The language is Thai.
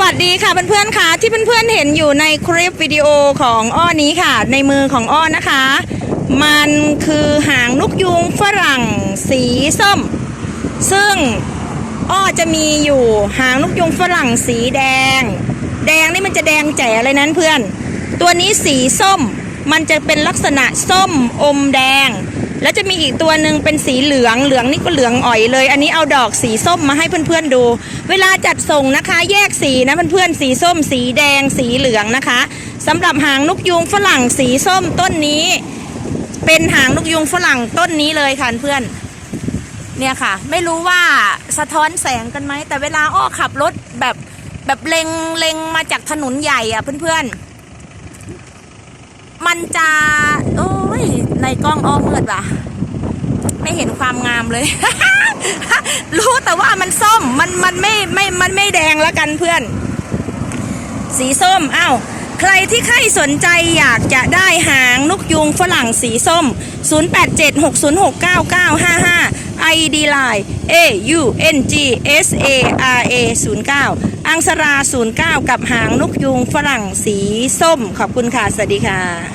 วัสดีค่ะเพื่อนๆค่ะที่เพื่อนๆเห็นอยู่ในคลิปวิดีโอของอ้อนี้ค่ะ ในมือของอ้อนะคะ มันคือหางนกยูงฝรั่งสีส้ม ซึ่งอ้อจะมีอยู่หางนกยูงฝรั่งสีแดง แดงนี่มันจะแดงแจ๋เลยนั้นเพื่อน ตัวนี้สีส้มมันจะเป็นลักษณะส้มอมแดง แล้วจะมีอีกตัวหนึ่งเป็นสีเหลืองเหลืองนี่ก็เหลืองอ่อยเลย อันนี้เอาดอกสีส้มมาให้เพื่อนๆดู เวลาจัดส่งนะคะ แยกสีนะเพื่อนๆสีส้ม สีแดง สีเหลืองนะคะสำหรับหางนกยูงฝรั่งสีส้มต้นนี้ เป็นหางนกยูงฝรั่งต้นนี้เลยค่ะเพื่อนเนี่ยค่ะ ไม่รู้ว่าสะท้อนแสงกันไหมแต่เวลาอ้อขับรถแบบแบบเลงเลงมาจากถนนใหญ่อะเพื่อนๆมันจะโอ้ ยในกล้องอ้อมืดว่ะ ไม่เห็นความงามเลย รู้แต่ว่ามันส้มมันมันไม่ไม่มันไม่แดงแล้วกันเพื่อน สีส้มอ้าวใครที่ใครสนใจอยากจะได้หางนกยูงฝรั่งสีส้ม 0876069955 ID Line A U N G S A R A 09อังสรา 09 กับหางนกยูงฝรั่งสีส้ม ขอบคุณค่ะ สวัสดีค่ะ